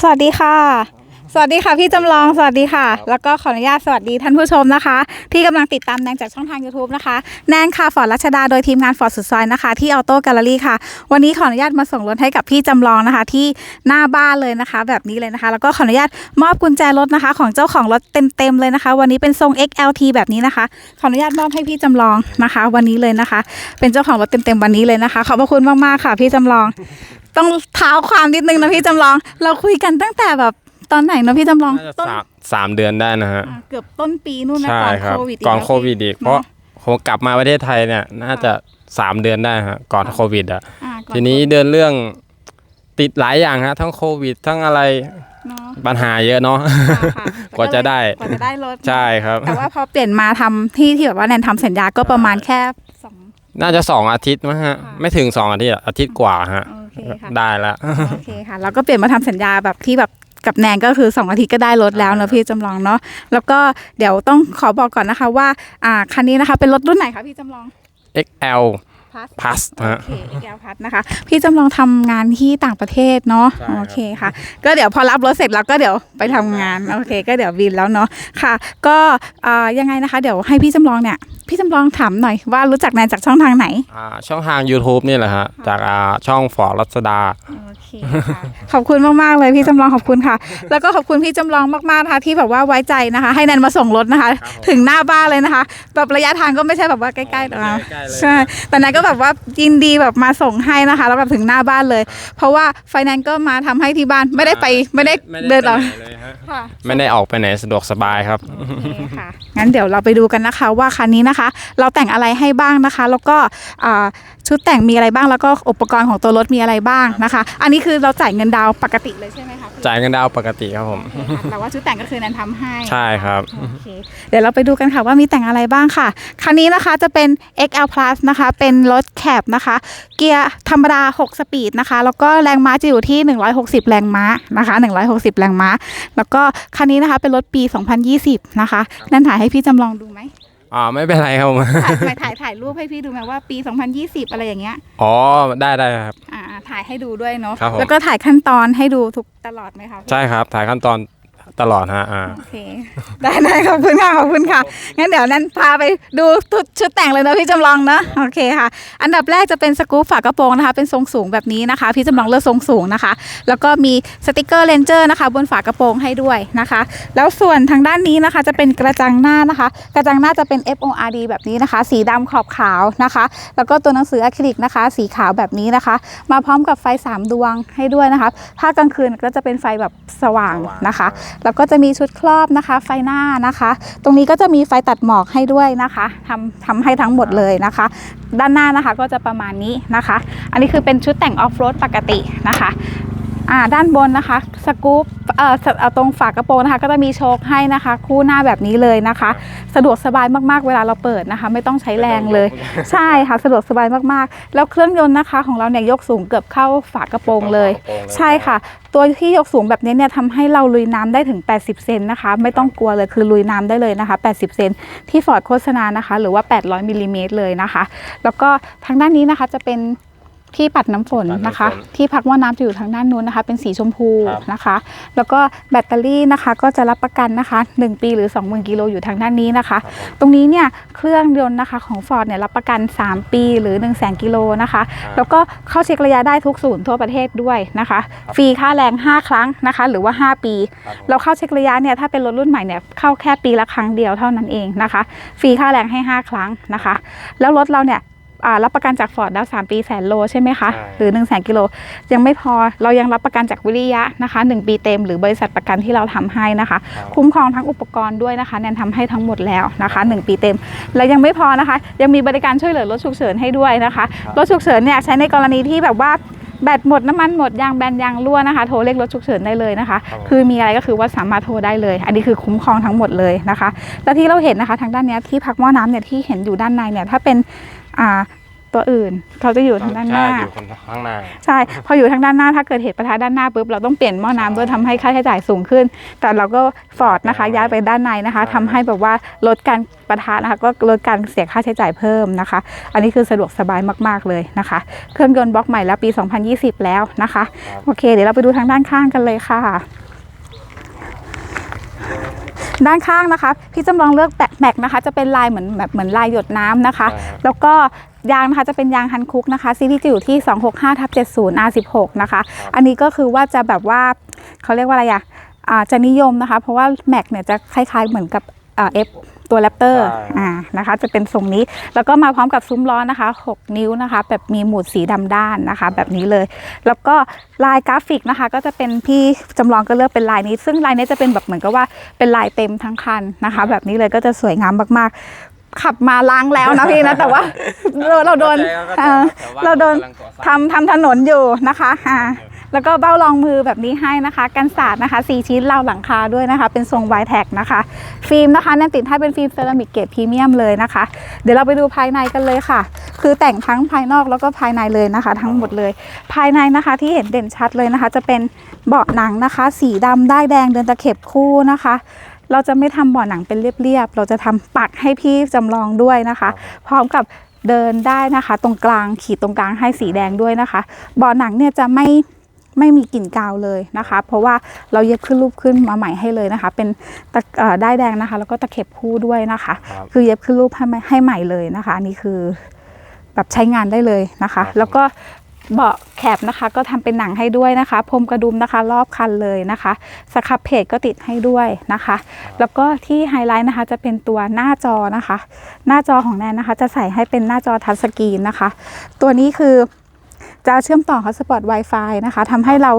สวัสดีค่ะ สวัสดีค่ะพี่จำลองสวัสดีค่ะ แล้วก็ขออนุญาตสวัสดีท่านผู้ชมนะคะ ที่กำลังติดตามแนนจากช่องทาง YouTube นะคะแนนค่ะฟอร์ดรัชดาโดยทีมงานฟอร์ดสุดซอยนะคะ ที่ออโต้แกลเลอรี่ค่ะ วันนี้ขออนุญาตมาส่งรถให้กับพี่จำลองนะคะ ที่หน้าบ้านเลยนะคะ แบบนี้เลยนะคะ แล้วก็ขออนุญาตมอบกุญแจรถนะคะ ของเจ้าของรถเต็มๆเลยนะคะ วันนี้เป็นทรง XLT แบบนี้นะคะ ขออนุญาตมอบให้พี่จำลองนะคะ วันนี้เลยนะคะ เป็นเจ้าของรถเต็มๆวันนี้เลยนะคะ ขอบพระคุณมากๆค่ะ พี่จำลอง ต้องเท้าความนิดนึงนะพี่จำลอง เราคุยกันตั้งแต่แบบ ตอนไหนนะพี่จำลองน่าจะต้นสามสามเดือนได้นะฮะ อ่าเกือบต้นปีนู่นนะใช่ก่อนครับโควิดก่อนแล้วโควิดอีกเนอะเพราะผมกลับมาประเทศไทยเนี่ย น่าจะสามเดือนได้ฮะก่อนโควิดอะ อ่าก่อทีนี้เดินเรื่องติดหลายอย่างฮะ ทั้งโควิด ทั้งอะไรเนอะปัญหาเยอะเนาะค่ะค่ะกว่าจะได้ กว่าจะได้รถใช่ครับ แต่ว่าพอเปลี่ยนมาทำที่ที่แบบว่าแนนทำสัญญาก็ประมาณแค่สอง น่าจะสองอาทิตย์มั้งฮะ ค่ะ ไม่ถึงสองอาทิตย์อะอาทิตย์กว่าฮะ โอเคค่ะได้ละ โอเคค่ะ แล้วก็เปลี่ยนมาทำสัญญาแบบที่แบบ กับแนนก็คือสองอาทิตย์ก็ได้รถแล้วเนอะพี่จำลองเนาะแล้วก็เดี๋ยวต้องขอบอกก่อนนะคะว่าอ่าคันนี้นะคะเป็นรถรุ่นไหนคะพี่จำลอง XL Plus Plus โอฮะเคแก้วพัดนะคะ พี่จำลองทำงานที่ต่างประเทศเนาะใช่ครับ โอเคค่ะ ก็เดี๋ยวพอรับรถเสร็จแล้วก็เดี๋ยวไปทำงานโอเค ก็เดี๋ยวบินแล้วเนาะค่ะ ก็อ่ายังไงนะคะ เดี๋ยวให้พี่จำลองเนี่ยพี่จำลองถามหน่อยว่ารู้จักแนนจากช่องทางไหน อ่าช่องทาง YouTube นี่แหละฮะ จากอ่าช่องฟอร์รัศดา โอเคค่ะ ขอบคุณมาก ๆ เลยพี่จำลองขอบคุณค่ะ แล้วก็ขอบคุณพี่จำลองมากๆนะคะที่แบบว่าไว้ใจนะคะ ให้แนนมาส่งรถนะคะครับผมถึงหน้าบ้านเลยนะคะ แบบระยะทางก็ไม่ใช่แบบว่าใกล้ๆแต่ว่าใกล้ๆเลย ใช่แต่แนนก็แบบว่ายินดีแบบมาส่งให้นะคะ แล้วแบบถึงหน้าบ้านเลย เพราะว่าไฟแนนซ์ก็มาทำให้ที่บ้านไม่ได้ไปไม่ได้เดินหออกเลยฮะค่ะ ไม่ได้ออกไปไหนสะดวกสบายครับ โอเคค่ะ งั้นเดี๋ยวเราไปดูกันนะคะว่าคันนี้นะคะ เราแต่งอะไรให้บ้างนะคะ แล้วก็อ่าชุดแต่งมีอะไรบ้างแล้วก็อุปกรณ์ของตัวรถมีอะไรบ้างนะคะ อันนี้คือเราจ่ายเงินดาวน์ปกติเลยใช่ไหมคะพี่จ่ายเงินดาวน์ปกติครับผมโอเคค่ะแต่ว่าชุดแต่งก็คือแนนทำให้ใช่ครับโอเคเดี๋ยวเราไปดูกันค่ะว่ามีแต่งอะไรบ้างค่ะ คันนี้นะคะจะเป็น XL Plus นะคะ เป็นรถแคบนะคะ เกียร์ธรรมดา 6 สปีดนะคะ แล้วก็แรงม้าจะอยู่ที่ 160 แรงม้านะคะ 160 แรงม้า แล้วก็คันนี้นะคะเป็นรถปี 2020 นะคะ นั่นถ่ายให้พี่จำลองดูไหม อ่าไม่เป็นไรครับผมถ่ายถ่ายถ่ายถ่ายรูปให้พี่ดูไหมว่าปี 2020 อะไรอย่างเงี้ยอ๋อได้ได้ครับ อ่าถ่ายให้ดูด้วยเนาะครับผมแล้วก็ถ่ายขั้นตอนให้ดูทุกตลอดไหมคะพี่ใช่ครับถ่ายขั้นตอน ตลอดฮะอ่าโอเคได้ได้ขอบคุณค่ะขอบคุณค่ะงั้นเดี๋ยวนั้นพาไปดูชุดชุดแต่งเลยนะพี่จำลองเนาะโอเคค่ะ อันดับแรกจะเป็นสกู๊ปฝากระโปรงนะคะ เป็นทรงสูงแบบนี้นะคะ พี่จำลองเลือกทรงสูงนะคะ แล้วก็มีสติกเกอร์เลนเจอร์นะคะ บนฝากระโปรงให้ด้วยนะคะ แล้วส่วนทางด้านนี้นะคะ จะเป็นกระจังหน้านะคะ กระจังหน้าจะเป็น FORD แบบนี้นะคะ สีดำขอบขาวนะคะ แล้วก็ตัวหนังสืออะคริลิกนะคะ สีขาวแบบนี้นะคะ มาพร้อมกับไฟ 3 ดวงให้ด้วยนะคะถ้ากลางคืนก็จะเป็นไฟแบบสว่างนะคะแล้วก็จะมีชุดครอบนะคะ ไฟหน้านะคะ ตรงนี้ก็จะมีไฟตัดหมอกให้ด้วยนะคะทำทำให้ทั้งหมดเลยนะคะ ด้านหน้านะคะก็จะประมาณนี้นะคะ อันนี้คือเป็นชุดแต่งออฟโรดปกตินะคะ อ่าด้านบนนะคะสกู๊ปเอ่อสเอ่อตรงฝากระโปรงนะคะก็จะมีโชคให้นะคะ คู่หน้าแบบนี้เลยนะคะ สะดวกสบายมากๆเวลาเราเปิดนะคะ ไม่ต้องใช้แรงเลย ใช่ค่ะสะดวกสบายมากๆ แล้วเครื่องยนต์นะคะ ของเราเนี่ยยกสูงเกือบเข้าฝากระโปรงเลย ใช่ค่ะ ตัวที่ยกสูงแบบนี้เนี่ยทำให้เราลุยน้ำได้ถึง 80 เซนนะคะ ไม่ต้องกลัวเลยคือลุยน้ำได้เลยนะคะ 80 เซนที่ฟอร์ดโฆษณานะคะ หรือว่า 800มิลลิเมตรเลยนะคะ แล้วก็ทางด้านนี้นะคะจะเป็น ที่ปัดน้ำฝนนะคะปัดน้ำฝนที่พักว่าน้ำจะอยู่ทางด้านนู้นนะคะ เป็นสีชมพูครับนะคะ แล้วก็แบตเตอรี่นะคะก็จะรับประกันนะคะ 1 ปีหรือ 20,000กิโลอยู่ทางด้านนี้นะคะ ตรงนี้เนี่ยเครื่องยนต์นะคะของ Ford เนี่ยรับประกัน 3 ปีหรือ 1 0 0 0 0 0กิโลนะคะ แล้วก็เข้าเช็คระยะได้ทุกศูนย์ทั่วประเทศด้วยนะคะ ฟรีค่าแรง 5 ครั้งนะคะ หรือว่า 5 ปี เราเข้าเช็คระยะเนี่ยถ้าเป็นรถรุ่นใหม่เนี่ยเข้าแค่ปีละครั้งเดียวเท่านั้นเองนะคะ ฟรีค่าแรงให้ 5 ครั้งนะคะ แล้วรถเราเนี่ยอ่า รับประกันจากฟอร์ดแล้ว 3 ปีแสนโลใช่ไหมคะใช่หรือ1 0 0 0 0แสนกิโล ยังไม่พอเรายังรับประกันจากวิริยะนะคะ 1 ปีเต็มหรือบริษัทประกันที่เราทำให้นะคะ คุ้มครองทั้งอุปกรณ์ด้วยนะคะแนนทำให้ทั้งหมดแล้วนะคะ 1 ปีเต็ม และยังไม่พอนะคะ ยังมีบริการช่วยเหลือรถฉุกเฉินให้ด้วยนะคะ รถฉุกเฉินเนี่ยใช้ในกรณีที่แบบว่าแบตหมดน้ำมันหมดยางแบนยางรั่วนะคะ โทรเรียกรถฉุกเฉินได้เลยนะคะครับผมคือมีอะไรก็คือว่าสามารถโทรได้เลย อันนี้คือคุ้มครองทั้งหมดเลยนะคะ แล้วที่เราเห็นนะคะ ทางด้านเนี้ยที่พักหม้อน้ำเนี่ยที่เห็นอยู่ด้านในเนี่ยถ้าเป็น อ่าตัวอื่น เขาจะอยู่ทางด้านหน้า ใช่อยู่คนข้างหน้า ใช่ พออยู่ทางด้านหน้า ถ้าเกิดเหตุประทะด้านหน้าปุ๊บ เราต้องเปลี่ยนหม้อน้ำด้วยทำให้ค่าใช้จ่ายสูงขึ้น แต่เราก็ฟอร์ดนะคะย้ายไปด้านในนะคะทำให้แบบว่าลดการประทะนะคะ ก็ลดการเสียค่าใช้จ่ายเพิ่มนะคะ อันนี้คือสะดวกสบายมาก ๆ เลยนะคะ เครื่องยนต์บล็อกใหม่แล้วปี 2020 แล้วนะคะครับโอเค เดี๋ยวเราไปดูทางด้านข้างกันเลยค่ะด้านข้างนะคะ พี่จำลองเลือกแบกแม็กนะคะจะเป็นลายเหมือนแบบเหมือนลายหยดน้ำนะคะใช่ครับแล้วก็ยางนะคะจะเป็นยางฮันคุกนะคะซีรีส์จะอยู่ที่ 265ทับ70 R16 นะคะ อันนี้ก็คือว่าจะแบบว่าเขาเรียกว่าอะไรอะอ่าจะนิยมนะคะ เพราะว่าแม็กเนี่ยจะคล้ายๆเหมือนกับอ่าเอฟ ตัวแรปเตอร์ใช่ อ่านะคะ จะเป็นทรงนี้ แล้วก็มาพร้อมกับซุ้มล้อนะคะ 6 นิ้วนะคะ แบบมีหมุดสีดำด้านนะคะ แบบนี้เลย แล้วก็ลายกราฟิกนะคะ ก็จะเป็นพี่จำลองก็เลือกเป็นลายนี้ ซึ่งลายนี้จะเป็นแบบเหมือนกับว่าเป็นลายเต็มทั้งคันนะคะ แบบนี้เลยก็จะสวยงามมากๆ ขับมาล้างแล้วนะพี่นะ แต่ว่าเราเราโดนเอ่อเราโดนทำทำถนนอยู่นะคะอ่า แล้วก็เบ้ารองมือแบบนี้ให้นะคะ กันสาดนะคะ4ชิ้นราวหลังคาด้วยนะคะ เป็นทรงไวแท็กนะคะ ฟิล์มนะคะแนนติดให้เป็นฟิล์มเซรามิกเกรดพรีเมียมเลยนะคะ เดี๋ยวเราไปดูภายในกันเลยค่ะ คือแต่งทั้งภายนอกแล้วก็ภายในเลยนะคะ ทั้งหมดเลย ภายในนะคะที่เห็นเด่นชัดเลยนะคะ จะเป็นเบาะหนังนะคะ สีดำได้แดงเดินตะเข็บคู่นะคะเราจะไม่ทำเบาะหนังเป็นเรียบๆ เราจะทำปักให้พี่จำลองด้วยนะคะ พร้อมกับเดินได้นะคะ ตรงกลางขีดตรงกลางให้สีแดงด้วยนะคะเบาะหนังเนี่ยจะไม่ ไม่มีกลิ่นกาวเลยนะคะ เพราะว่าเราเย็บขึ้นรูปขึ้นมาใหม่ให้เลยนะคะ เป็นตะเอ่อได้ายแดงนะคะ แล้วก็ตะเข็บคู่ด้วยนะคะครับคือเย็บขึ้นรูปให้ใหม่ให้ใหม่เลยนะคะอันนี่คือแบบใช้งานได้เลยนะคะครับแล้วก็เบาะแคบนะคะก็ทำเป็นหนังให้ด้วยนะคะพรมกระดุมนะคะ รอบคันเลยนะคะสครับเพจก็ติดให้ด้วยนะคะ แล้วก็ที่ไฮไลท์นะคะจะเป็นตัวหน้าจอนะคะ หน้าจอของแนนนะคะ จะใส่ให้เป็นหน้าจอทัชสกรีนนะคะ ตัวนี้คือ จะเชื่อมต่อ Hotspot Wi-Fi นะคะทำให้เรา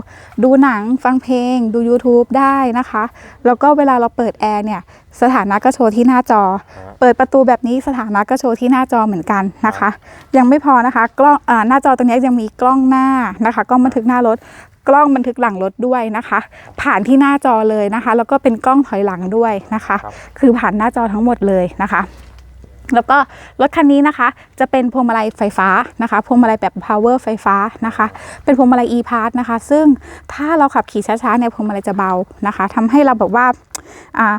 ดูหนังฟังเพลง ดู YouTube ได้นะคะ แล้วก็เวลาเราเปิดแอร์เนี่ยสถานะก็โชว์ที่หน้าจอ เปิดประตูแบบนี้สถานะก็โชว์ที่หน้าจอเหมือนกันนะคะ ยังไม่พอนะคะกล้องอ่าหน้าจอตรงนี้ยังมีกล้องหน้านะคะกล้องบันทึกหน้ารถกล้องบันทึกหลังรถด้วยนะคะ ผ่านที่หน้าจอเลยนะคะ แล้วก็เป็นกล้องถอยหลังด้วยนะคะครับคือผ่านหน้าจอทั้งหมดเลยนะคะ แล้วก็รถคันนี้นะคะจะเป็นพวงมาลัยไฟฟ้านะคะพวงมาลัยแบบ power ไฟฟ้านะคะ เป็นพวงมาลัย e part นะคะ ซึ่งถ้าเราขับขี่ช้าๆเนี่ยพวงมาลัยจะเบานะคะทำให้เราแบบว่าอ่า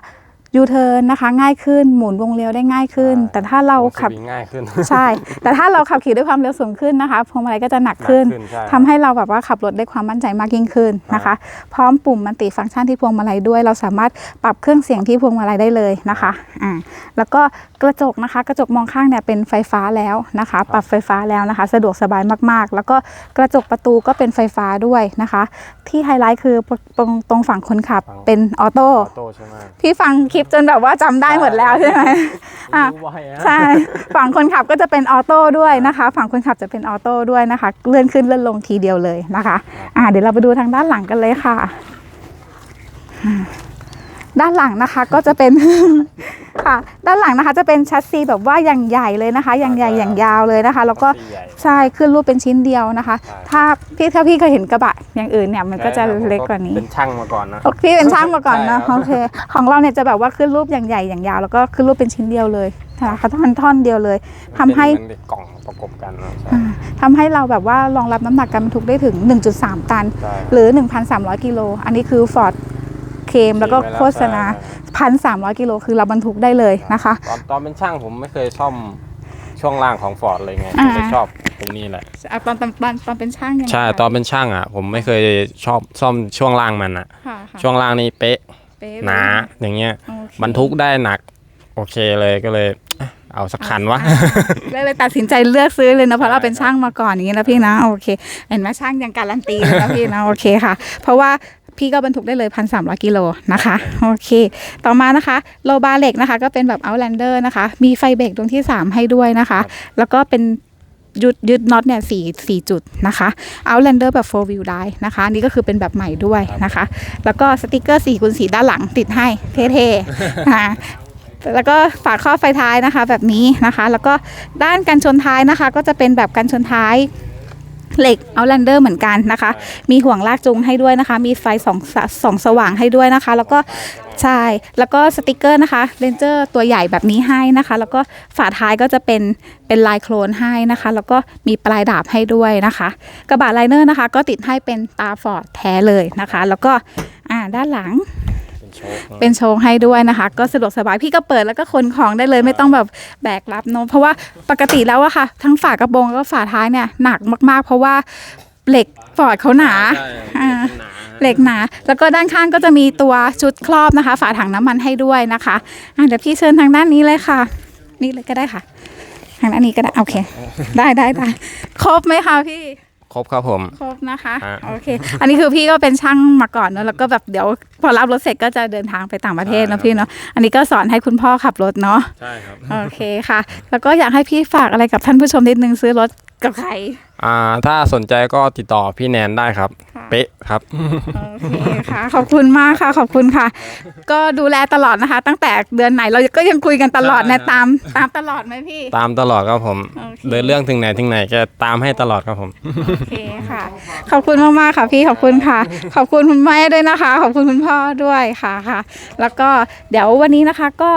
ยูเทิร์นนะคะง่ายขึ้นหมุนวงเลี้ยวได้ง่ายขึ้น ใช่ แต่ถ้าเราขับสวิงง่ายขึ้นใช่ แต่ถ้าเราขับขี่ด้วยความเร็วสูงขึ้นนะคะพวงมาลัยก็จะหนักขึ้นหนักขึ้นใช่ทำให้เราแบบว่าขับรถได้ความมั่นใจมากยิ่งขึ้นนะคะ พร้อมปุ่มมันติฟังก์ชันที่พวงมาลัยด้วย เราสามารถปรับเครื่องเสียงที่พวงมาลัยได้เลยนะคะอ่าแล้วก็กระจกนะคะ กระจกมองข้างเนี่ยเป็นไฟฟ้าแล้วนะคะ ปรับไฟฟ้าแล้วนะคะ สะดวกสบายมากๆ แล้วก็กระจกประตูก็เป็นไฟฟ้าด้วยนะคะ ที่ไฮไลท์คือตรงตรงฝั่งคนขับเป็นออโต้ ออโต้ใช่ไหม พี่ฟังคลิปจนแบบว่าจำได้หมดแล้วใช่ไหมอะรู้ไวอะใช่ ฝั่งคนขับก็จะเป็นออโต้ด้วยนะคะ ฝั่งคนขับจะเป็นออโต้ด้วยนะคะ เลื่อนขึ้นเลื่อนลงทีเดียวเลยนะคะ อ่าเดี๋ยวเราไปดูทางด้านหลังกันเลยค่ะอ่า ด้านหลังนะคะก็จะเป็น ค่ะ ด้านหลังนะคะจะเป็นชัสซีแบบว่าอย่างใหญ่เลยนะคะ อย่างใหญ่อย่างยาวเลยนะคะ แล้วก็สี่ใหญ่ใช่ขึ้นรูปเป็นชิ้นเดียวนะคะใช่ถ้าพี่ถ้าพี่เคยเห็นกระบะอย่างอื่นเนี่ยมันก็จะใช่ครับเล็กกว่านี้เป็นช่างมาก่อนนะโอเคพี่เป็นช่างมาก่อนนะใช่ครับโอเคของเราเนี่ยจะแบบว่าขึ้นรูปอย่างใหญ่อย่างยาว แล้วก็ขึ้นรูปเป็นชิ้นเดียวเลยนะคะท่อนท่อนเดียวเลยทำให้เป็นเหมือนกล่องประกบกันนะใช่อ่าทำให้เราแบบว่ารองรับน้ำหนักการบรรทุกได้ถึง 1.3 ตันใช่หรือ 1,300 กิโลอันนี้คือ Ford เคมแล้วก็โฆษณา1,300กิโลคือเราบรรทุกได้เลยนะคะ ตอนตอนเป็นช่างผมไม่เคยซ่อมช่วงล่างของฟอร์ดเลยไงอ่าผมเลยชอบตรงนี้แหละอะตอนตอนตอนตอนเป็นช่างยังไงใช่คะตอนเป็นช่างอะ ผมไม่เคยชอบซ่อมช่วงล่างมันอะค่ะค่ะช่วงล่างนี่เป๊ะเป๊ะเลยหนาอย่างเงี้ยโอเคบรรทุกได้หนัก โอเคเลยก็เลยอะเอาสักคันวะเลยเลยตัดสินใจเลือกซื้อเลยนะเพราะเราเป็นช่างมาก่อนอย่างนี้นะพี่นะโอเค เห็นไหมช่างยังการันตีเลยนะพี่นะโอเคค่ะ เพราะว่า พี่ก็บรรทุกได้เลยพันสามกิโลนะคะ โอเค ต่อมานะคะโลบาเหล็กนะคะ ก็เป็นแบบ Outlander นะคะ มีไฟเบรกดวงที่ 3 ให้ด้วยนะคะ แล้วก็เป็นยึดยึดน็อตเนี่ยสี่สี่จุดนะคะ Outlander แบบ4 wheel drive นะคะอันนี่ก็คือเป็นแบบใหม่ด้วยนะคะ แล้วก็สติกเกอร์4คูณ4ด้านหลังติดให้เท่ๆนะคะแล้วก็ฝาครอบไฟท้ายนะคะแบบนี้นะคะ แล้วก็ด้านกันชนท้ายนะคะ ก็จะเป็นแบบกันชนท้าย เหล็กเอาแลนเดอร์เหมือนกันนะคะ มีห่วงลากจูงให้ด้วยนะคะ มีไฟสองสสองสว่างให้ด้วยนะคะ แล้วก็ใช่ แล้วก็สติกเกอร์นะคะเรนเจอร์ตัวใหญ่แบบนี้ให้นะคะ แล้วก็ฝาท้ายก็จะเป็นเป็นลายโครนให้นะคะ แล้วก็มีปลายดาบให้ด้วยนะคะ กระบะไลเนอร์นะคะ ก็ติดให้เป็นตาฟอร์ดแท้เลยนะคะ แล้วก็อ่าด้านหลัง เป็นโชคเป็นโชว์ให้ด้วยนะคะ ก็สะดวกสบายพี่ก็เปิดแล้วก็ขนของได้เลยไม่ต้องแบบแบกรับเนอะเพราะว่าปกติแล้วอะค่ะ ทั้งฝากระโปรงแล้วก็ฝาท้ายเนี่ยหนักมากๆ เพราะว่าเหล็กฟอร์ดเขาหนาใช่อ่าหนาเหล็กหนา แล้วก็ด้านข้างก็จะมีตัวชุดครอบนะคะ ฝาถังน้ำมันให้ด้วยนะคะอะเดี๋ยวพี่เชิญทางด้านนี้เลยค่ะ นี่เลยก็ได้ค่ะ ทางด้านนี้ก็ได้โอเค ได้ได้ได้ครบไหมคะพี่ค รบครับผม ครบนะคะ อะ โอเค อันนี้คือพี่ก็เป็นช่างมาก่อนเนอะแล้วก็แบบเดี๋ยวพอรับรถเสร็จก็จะเดินทางไปต่างประเทศใช่ครัเนอะบพี่เนาะอันนี้ก็สอนให้คุณพ่อขับรถเนาะใช่ครับ โอเคค่ะ แล้วก็อยากให้พี่ฝากอะไรกับท่านผู้ชมนิดนึงซื้อรถกับใคร อ่าถ้าสนใจก็ติดต่อพี่แนนได้ครับ ค่ะ เป๊ะครับ โอเคค่ะ ขอบคุณมากค่ะ ขอบคุณค่ะ ก็ดูแลตลอดนะคะ ตั้งแต่เดือนไหนเราก็ยังคุยกันตลอดใช่นะครับ ตามตามตลอดไหมพี่ ตามตลอดครับผม โอเค เดินเรื่องถึงไหนถึงไหนแกตามให้ตลอดครับผม โอเคค่ะ ขอบคุณมากมากๆค่ะพี่ ขอบคุณค่ะ ขอบคุณคุณแม่ด้วยนะคะ ขอบคุณคุณพ่อด้วยค่ะค่ะ แล้วก็เดี๋ยววันนี้นะคะ ก็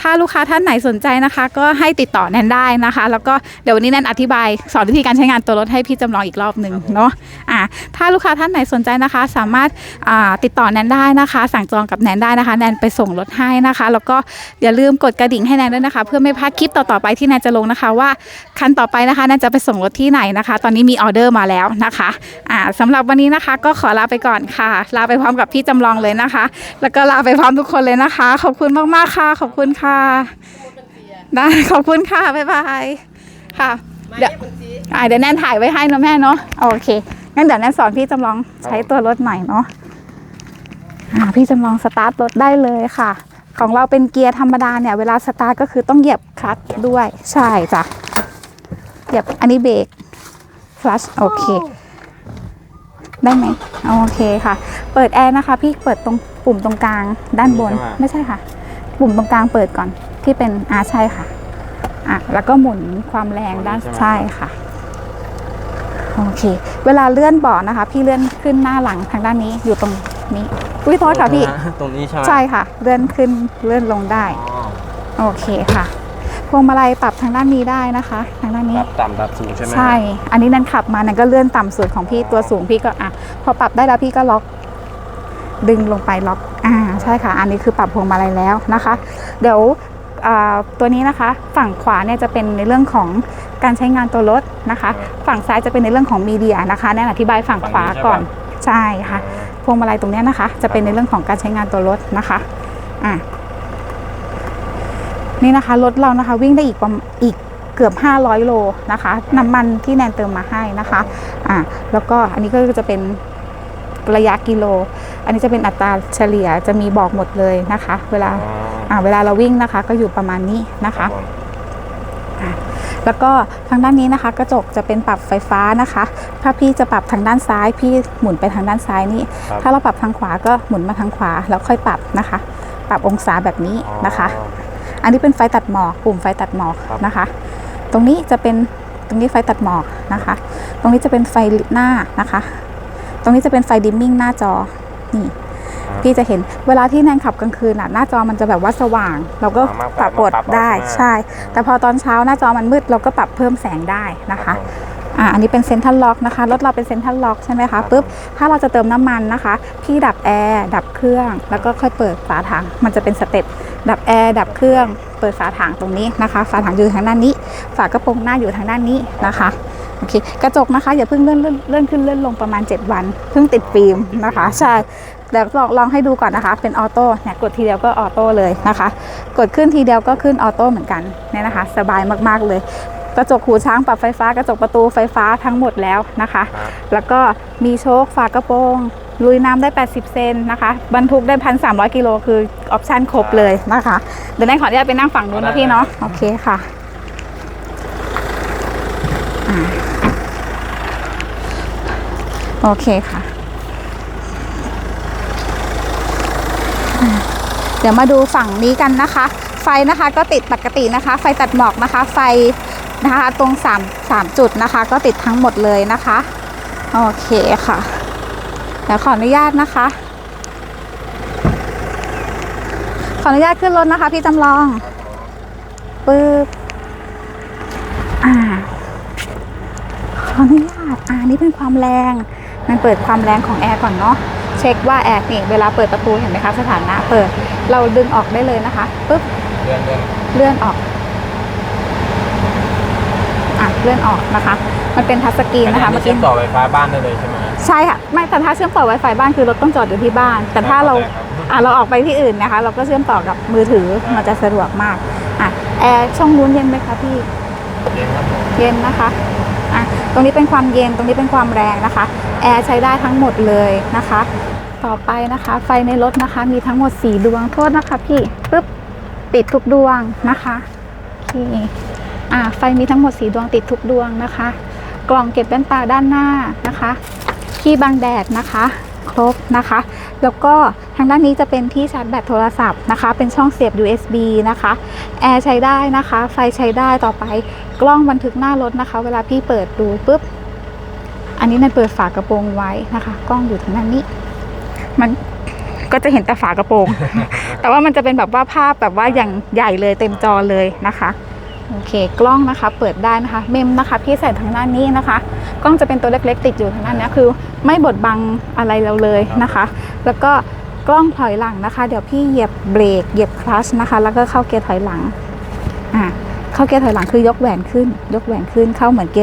ถ้าลูกค้าท่านไหนสนใจนะคะ ก็ให้ติดต่อแนนได้นะคะ แล้วก็เดี๋ยววันนี้แนนอธิบายสอนวิธีการใช้งานตัวรถให้พี่จำลองอีกรอบหนึ่งเนาะอ่าถ้าลูกค้าท่านไหนสนใจนะคะ สามารถอ่าติดต่อแนนได้นะคะ สั่งจองกับแนนได้นะคะ แนนไปส่งรถให้นะคะ แล้วก็อย่าลืมกดกระดิ่งให้แนนด้วยนะคะ เพื่อไม่พลาดคลิปต่อๆไปที่แนนจะลงนะคะ ว่าคันต่อไปนะคะแนนจะไปส่งรถที่ไหนนะคะ ตอนนี้มีออเดอร์มาแล้วนะคะอ่าสำหรับวันนี้นะคะ ก็ขอลาไปก่อนค่ะ ลาไปพร้อมกับพี่จำลองเลยนะคะ แล้วก็ลาไปพร้อมทุกคนเลยนะคะ ขอบคุณมากๆค่ะ ขอบคุณค่ะได้ขอบคุณค่ะบ๊ายบายค่ะ เดี๋ยวอ่าเดี๋ยวแนนถ่ายไว้ให้เนอะแม่เนาะโอเคงั้นเดี๋ยวแนนสอนพี่จำลองใช้ตัวรถหน่อยเนาะอ่าพี่จำลองสตาร์ทรถได้เลยค่ะ ของเราเป็นเกียร์ธรรมดาเนี่ยเวลาสตาร์ทก็คือต้องเหยียบคลัตช์ด้วยใช่จ้ะเหยียบอันนี้เบรกคลัตช์โอเคได้ไหมโอเคค่ะ เปิดแอร์นะคะ พี่เปิดตรงปุ่มตรงกลางด้านบนใช่ไหมไม่ใช่ค่ะ ปุ่มตรงกลางเปิดก่อนที่เป็นอาใช่ค่ะ อะแล้วก็หมุนความแรงด้านใช่ค่ะโอเค เวลาเลื่อนเบาะนะคะ พี่เลื่อนขึ้นหน้าหลังทางด้านนี้อยู่ตรงนี้อุ้ยโทษค่ะพี่ตรงนี้ใช่ไหมใช่ค่ะ เลื่อนขึ้นเลื่อนลงได้อ๋อโอเคค่ะพวงมาลัยปรับทางด้านนี้ได้นะคะ ทางด้านนี้ดับต่ำดับสูงใช่ไหมใช่ อันนี้นันขับมานันก็เลื่อนต่ำสุดของพี่ตัวสูงพี่ก็อะพอปรับได้แล้วพี่ก็ล็อก ดึงลงไปล็อกอ่าใช่ค่ะ อันนี้คือปรับพวงมาลัยแล้วนะคะ เดี๋ยวอ่า ตัวนี้นะคะ ฝั่งขวาเนี่ยจะเป็นในเรื่องของการใช้งานตัวรถนะคะ ฝั่งซ้ายจะเป็นในเรื่องของมีเดียนะคะแนนอธิบายฝั่งขวาก่อนใช่ค่ะพวงมาลัยตรงเนี้ยนะคะ จะเป็นในเรื่องของการใช้งานตัวรถนะคะอะนี่นะคะรถเรานะคะวิ่งได้อีกประมาณอีกเกือบ 500 โลนะคะ น้ำมันที่แนนเติมมาให้นะคะอะแล้วก็อันนี้ก็จะเป็น ระยะกิโล อันนี้จะเป็นอัตราเฉลี่ยจะมีบอกหมดเลยนะคะ เวลาอ๋ออ่าเวลาเราวิ่งนะคะ ก็อยู่ประมาณนี้นะครัคะบผมแล้วก็ทางด้านนี้นะคะ กระจกจะเป็นปรับไฟฟ้านะคะ ถ้าพี่จะปรับทางด้านซ้าย พี่หมุนไปทางด้านซ้ายนี่ครับถ้าเราปรับทางขวาก็หมุนมาทางขวาแล้วค่อยปรับนะคะ ปรับองศาแบบนี้นะคะ อันนี้เป็นไฟตัดหมอกปุ่มไฟตัดหมอกครับนะคะ ตรงนี้จะเป็นตรงนี้ไฟตัดหมอกนะคะ ตรงนี้จะเป็นไฟหน้านะคะ ตรงนี้จะเป็นไฟดิมมิ่งหน้าจอ นี่ พี่จะเห็นเวลาที่แนนขับกลางคืนน่ะหน้าจอมันจะแบบว่าสว่าง เราก็สามารถปรับกดปรับเอาได้ใช่ไหมใช่ แต่พอตอนเช้าหน้าจอมันมืดเราก็ปรับเพิ่มแสงได้นะครัคะบผมอ่าอันนี้เป็นเซ็นทรัลล็อกนะคะรถเราเป็นเซ็นทรัลล็อกใช่ไหมคะปุ๊บถ้าเราจะเติมน้ำมันนะคะ พี่ดับแอร์ดับเครื่อง แล้วก็ค่อยเปิดฝาถัง มันจะเป็นสเต็ปดับแอร์ดับเครื่อง เปิดฝาถังตรงนี้นะคะ ฝาถังอยู่ทางด้านนี้ ฝากระโปรงหน้าอยู่ทางด้านนี้นะคะ โอเคกระจกนะคะอย่าเพิ่งเลื่อนเลื่อนเลื่อนขึ้นเลื่อนลงประมาณ 7 วัน เพิ่งติดฟิล์มนะคะ ใช่เดี๋ยวลองลองให้ดูก่อนนะคะ เป็นออโต้เนี่ยกดทีเดียวก็ออโต้เลยนะคะ กดขึ้นทีเดียวก็ขึ้นออโต้เหมือนกันเนี่ยนะคะ สบายมากๆเลยกระจกหูช้างปรับไฟฟ้ากระจกประตูไฟฟ้าทั้งหมดแล้วนะคะครับแล้วก็มีโชคฝากระโปรงลุยน้ำได้ 80 เซนนะคะ บรรทุกได้ 1,300 กิโลคือออปชั่นครบเลยนะคะ เดี๋ยวแนนขออนุญาตไปนั่งฝั่งนู้นนะพี่เนาะโอเคค่ะอ่า โอเคค่ะ เดี๋ยวมาดูฝั่งนี้กันนะคะ ไฟนะคะก็ติดปกตินะคะ ไฟตัดหมอกนะคะ ไฟนะคะตรง3 3จุดนะคะ ก็ติดทั้งหมดเลยนะคะ โอเคค่ะเดี๋ยวขออนุญาตนะคะ ขออนุญาตขึ้นรถนะคะ พี่จำลองปึ๊บอ่าขออนุญาตอ่านี่เป็นความแรง มันเปิดความแรงของแอร์ก่อนเนาะเช็คว่าแอร์นี่เวลาเปิดประตูเห็นไหมคะสถานะเปิดเราดึงออกได้เลยนะคะปึ๊บเดือนเดือนเลื่อนออกอะเลื่อนออกนะคะ มันเป็นทัชสกรีนนะคะเมื่อเชื่กี้อมต่อไฟฟ้าบ้านได้เลยใช่ไหมใช่ค่ะไม่แต่ถ้าเชื่อมต่อ Wi-Fi บ้านคือรถต้องจอดอยู่ที่บ้าน แต่ถ้าเราอะเราออกไปที่อื่นนะคะ เราก็เชื่อมต่อกับมือถือมันจะสะดวกมากอะแอร์ช่องนู้นเย็นไหมคะพี่เย็นครับผมเย็นนะคะ อะตรงนี้เป็นความเย็นตรงนี้เป็นความแรงนะคะแอร์ใช้ได้ทั้งหมดเลยนะคะ ต่อไปนะคะ ไฟในรถนะคะ มีทั้งหมด 4 ดวงโทษนะคะพี่ปึ๊บติดทุกดวงนะคะโอเคอะไฟมีทั้งหมด 4 ดวงติดทุกดวงนะคะ กล่องเก็บแว่นตาด้านหน้านะคะที่บังแดดนะคะ ครบนะคะ แล้วก็ทางด้านนี้จะเป็นที่ชาร์จแบตโทรศัพท์นะคะ เป็นช่องเสียบ USB นะคะ แอร์ใช้ได้นะคะ ไฟใช้ได้ต่อไปกล้องบันทึกหน้ารถนะคะ เวลาพี่เปิดดูปุ๊บ อันนี้นันเปิดฝากระโปรงไว้นะคะ กล้องอยู่ทางด้านนี้ มันก็จะเห็นแต่ฝากระโปรง แต่ว่ามันจะเป็นแบบว่าภาพแบบว่าอย่างใหญ่เลยเต็มจอเลยนะคะโอเค กล้องนะคะเปิดได้นะคะ เมมนะคะ พี่ใส่ทางด้านนี้นะคะ กล้องจะเป็นตัวเล็กๆ ติดอยู่ทางด้านนี้คือ ไม่บดบังอะไรเราเลยนะคะ แล้วก็กล้องถอยหลังนะคะ เดี๋ยวพี่เหยียบเบรกเหยียบคลัชนะคะ แล้วก็เข้าเกียร์ถอยหลังอ่าเข้าเกียร์ถอยหลังคือยกแหวนขึ้น ยกแหวนขึ้นเข้าเหมือนเกียร์